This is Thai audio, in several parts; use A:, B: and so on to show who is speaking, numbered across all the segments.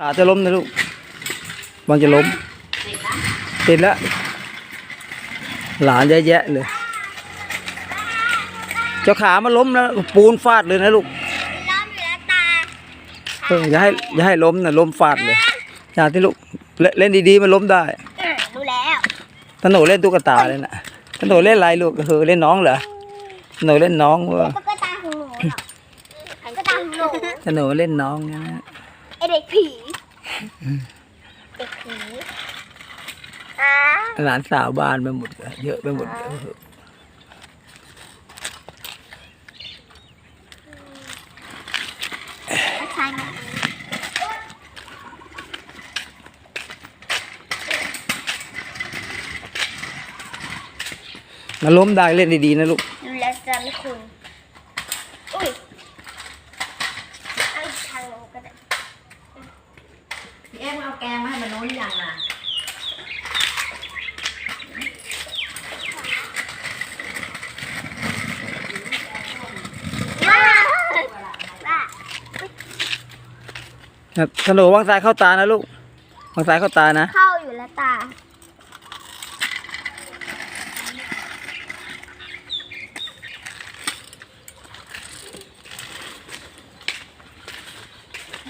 A: ขาจะล้มนะลูกบางจะล้ม ติดแล้ว หลานเยอะแยะเลย เจ้าขามันล้มแล้วปูนฟาดเลยนะลูก
B: ล้อมอยู่แล้วตา
A: เอออย่าให้อย่าให้ล้มนะล้มฟาดเลยอย่าที่ลูกเล่นเล่นดีๆมันล้มได้
B: เออรู้แล้ว
A: ถนนเล่นตุ๊กตาเลยนะถนนเล่นอะไรลูกเออเล่นน้องเหรอถนนเล่นน้องเวะ
B: ตุ๊กตาของหนูเหรอตุ๊กตาของหนู
A: ถนนเล่นน้องนะ
B: ไอเด็กผี เด็กผีอ่า
A: หลานสาวบ้านไปหมดเลยเยอะไปหมดเลย
B: ใช่ไหม
A: มันล้มได้เล่นดีๆนะลูก
B: ดูแลจะไม่คุณ อุ้ยเอาอีกทางหนูก็ได้
C: พี่เอ็มเอาแกงมาให้มันโน้นยังอะ
B: ว้าว้า
A: ครับถนนวางซ้ายเข้าตานะลูกวางซ้ายเข้าตานะ
B: เข้าอยู่แล้วตา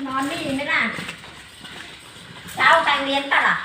C: นอนไม่ดีไหมล่ะ เช้าไปเรียนปะล่ะ